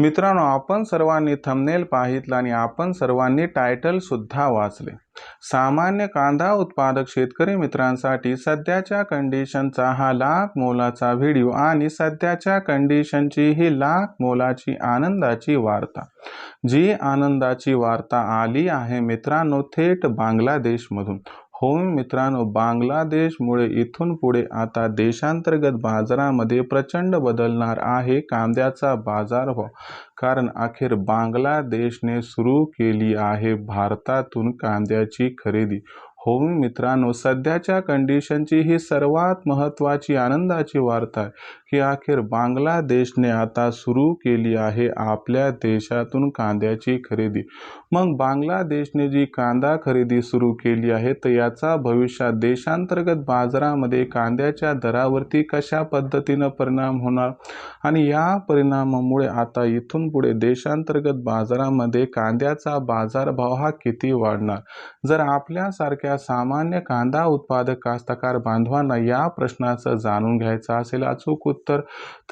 मित्रांनो आपण सर्वांनी थंबनेल पाहितलं आणि आपण सर्वांनी टायटलसुद्धा वाचले. सामान्य कांदा उत्पादक शेतकरी मित्रांसाठी सध्याच्या कंडिशनचा हा लाख मोलाचा व्हिडिओ आणि सध्याच्या कंडिशनची ही लाख मोलाची आनंदाची वार्ता. जी आनंदाची वार्ता आली आहे मित्रांनो थेट बांगलादेशमधून. होम मित्रांनो बांगलादेशमुळे इथून पुढे आता देशांतर्गत बाजारामध्ये प्रचंड बदलणार आहे कांद्याचा बाजारभाव कारण अखेर बांगलादेशने सुरू केली आहे भारतातून कांद्याची खरेदी. हो मित्रांनो सध्याच्या कंडिशनची ही सर्वात महत्त्वाची आनंदाची वार्ता आहे की अखेर बांगलादेशने आता सुरू केली आहे आपल्या देशातून कांद्याची खरेदी. मग बांगलादेशने जी कांदा खरेदी सुरू केली आहे तर याचा भविष्यात देशांतर्गत बाजारामध्ये कांद्याच्या दरावरती कशा पद्धतीनं परिणाम होणार? आणि या परिणामामुळे आता इथून पुढे देशांतर्गत बाजारामध्ये कांद्याचा बाजारभाव हा किती वाढणार? जर आपल्यासारख्या सामान्य कांदा उत्पादक कास्तकार बांधवांना या प्रश्नाचं जाणून घ्यायचं असेल अचूक उत्तर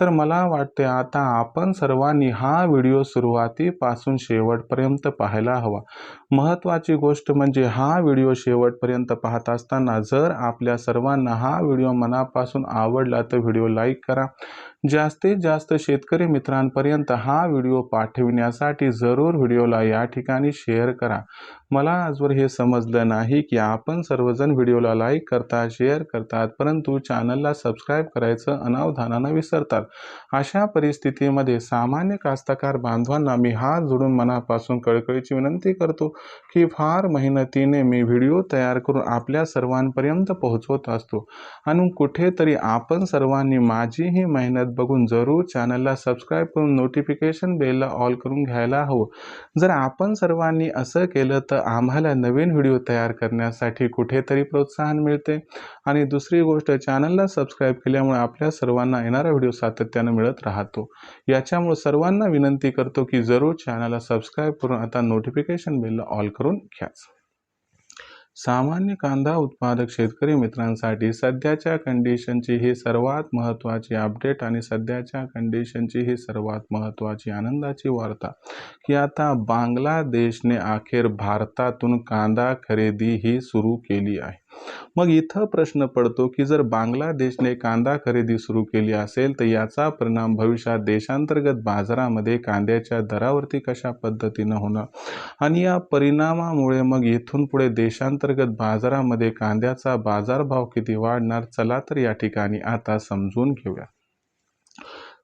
तर मला वाटते आता आपण सर्वांनी हा व्हिडिओ सुरुवातीपासून शेवटपर्यंत पाहायला हवा. महत्त्वाची गोष्ट म्हणजे हा व्हिडिओ शेवटपर्यंत पाहत असताना जर आपल्या सर्वांना हा व्हिडिओ मनापासून आवडला तर व्हिडिओ लाईक करा. जास्तीत जास्त शेतकरी मित्रांपर्यंत हा व्हिडिओ पाठविण्यासाठी जरूर व्हिडिओला या ठिकाणी शेअर करा. मला आजवर हे समजलं नाही की आपण सर्वजण व्हिडिओला लाईक करतात शेअर करतात परंतु चॅनलला सबस्क्राईब करायचं अनावधानानं विसरतात. अशा परिस्थितीमध्ये सामान्य कास्तकार बांधवांना मी हात जोडून मनापासून कळकळीची विनंती करतो की फार मेहनतीने मी व्हिडिओ तयार करून आपल्या सर्वांपर्यंत पोहोचवत असतो. आणि कुठेतरी आपण सर्वांनी माझी ही मेहनत बघून जरूर चॅनलला सबस्क्राईब करून नोटिफिकेशन बेलला ऑल करून घ्यायला हवं. जर आपण सर्वांनी असं केलं तर आम्हाला नवीन व्हिडिओ तयार करण्यासाठी कुठेतरी प्रोत्साहन मिळते. आणि दुसरी गोष्ट चॅनलला सबस्क्राईब केल्यामुळे आपल्या सर्वांना येणारा व्हिडिओ सातत्यानं मिळत राहतो. याच्यामुळे सर्वांना विनंती करतो की जरूर चॅनलला सबस्क्राईब करून आता नोटिफिकेशन बेलला ऑल करून घ्याच. सामान्य कांदा उत्पादक शेतकरी मित्रांसाठी सध्याच्या कंडिशनची ही सर्वात महत्त्वाची अपडेट आणि सध्याच्या कंडिशनची ही सर्वात महत्त्वाची आनंदाची वार्ता की आता बांगलादेशने अखेर भारतातून कांदा खरेदी ही सुरू केली आहे. मग इथं प्रश्न पडतो की जर बांगलादेशने कांदा खरेदी सुरू केली असेल तर याचा परिणाम भविष्यात देशांतर्गत बाजारामध्ये कांद्याच्या दरावरती कशा पद्धतीनं होणार? आणि या परिणामामुळे मग इथून पुढे देशांतर्गत बाजारामध्ये कांद्याचा बाजारभाव किती वाढणार? चला तर या ठिकाणी आता समजून घेऊया.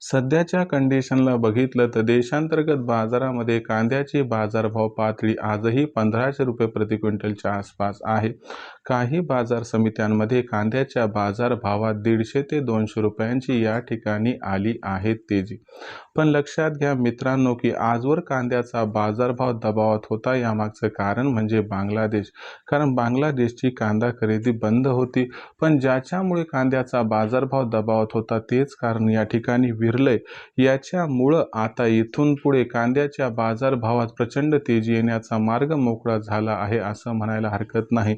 सध्याच्या कंडिशनला बघितलं तर देशांतर्गत बाजारामध्ये कांद्याची बाजारभाव पातळी आजही पंधराशे रुपये प्रति क्विंटलच्या आसपास आहे. काही बाजार समित्यांमध्ये कांद्याच्या बाजारभावात दीडशे ते दोनशे रुपयांची या ठिकाणी आली आहे तेजी. पण लक्षात घ्या मित्रांनो की आजवर कांद्याचा बाजारभाव दबावात होता यामागचं कारण म्हणजे बांगलादेश. कारण बांगलादेशची कांदा खरेदी बंद होती पण ज्याच्यामुळे कांद्याचा बाजारभाव दबावात होता तेच कारण या ठिकाणी विरलंय. याच्यामुळं आता इथून पुढे कांद्याच्या बाजारभावात प्रचंड तेजी येण्याचा मार्ग मोकळा झाला आहे असं म्हणायला हरकत नाही.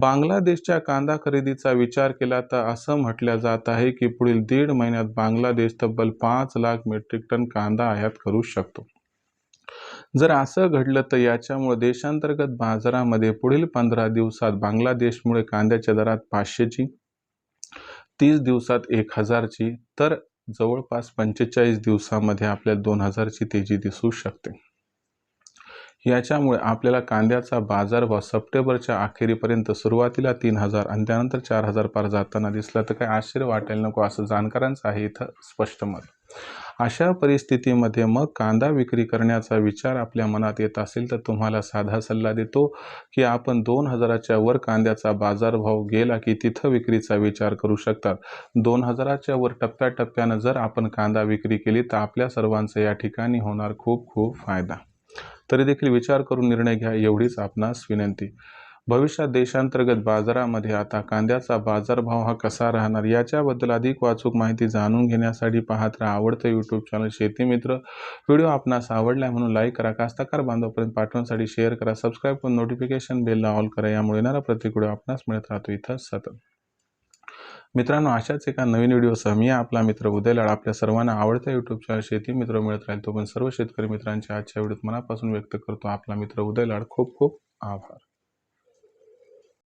बांगलादेशच्या कांदा खरेदीचा विचार केला तर असं म्हटलं जात आहे की पुढील दीड महिन्यात बांगलादेश तब्बल पाच लाख मेट्रिक टन कांदा आयात करू शकतो. जर असं घडलं तर याच्यामुळे देशांतर्गत बाजारामध्ये पुढील पंधरा दिवसात बांगलादेशमुळे कांद्याच्या दरात पाचशेची तीस दिवसात एक हजारची तर जवळपास पंचेचाळीस दिवसामध्ये आपल्याला दोन हजारची तेजी दिसू शकते. याच्यामुळे आपल्याला कांद्याचा बाजारभाव सप्टेंबरच्या अखेरीपर्यंत सुरुवातीला तीन हजार आणि त्यानंतर चार हजार पार जाताना दिसला. तर काय आश्चर्य वाटायला नको असं जाणकारांचं आहे इथं स्पष्ट मत. अशा परिस्थितीमध्ये मग कांदा विक्री करण्याचा विचार आपल्या मनात येत असेल तर तुम्हाला साधा सल्ला देतो की आपण दोन हजाराच्या वर कांद्याचा बाजारभाव गेला की तिथं विक्रीचा विचार करू शकतात. दोन हजाराच्या वर टप्प्याटप्प्यानं जर आपण कांदा विक्री केली तर आपल्या सर्वांचं या ठिकाणी होणार खूप खूप फायदा. तरी देखील विचार करून निर्णय घ्या एवढीच आपणास विनंती. भविष्यात देशांतर्गत बाजारामध्ये आता कांद्याचा बाजारभाव हा कसा राहणार याच्याबद्दल अधिक वाचूक माहिती जाणून घेण्यासाठी पाहत राहा आवडतं यूट्यूब चॅनल शेती मित्र. व्हिडिओ आपणास आवडला म्हणून लाईक करा कास्तकार बांधवपर्यंत पाठवण्यासाठी शेअर करा सबस्क्राईब करून नोटिफिकेशन बेलला ऑल करा यामुळे येणारा प्रत्येक व्हिडिओ आपणास मिळत राहतो. इथं सतत. मित्रांनो अशाच एका नवीन व्हिडिओसह मी आपला मित्र उदयलाड आपल्या सर्वांना आवडत्या यूट्यूब चॅनल शेती मित्र मिळत राहील तो पण सर्व शेतकरी मित्रांच्या आजच्या व्हिडिओत मनापासून व्यक्त करतो. आपला मित्र उदयलाड खूप खूप आभार.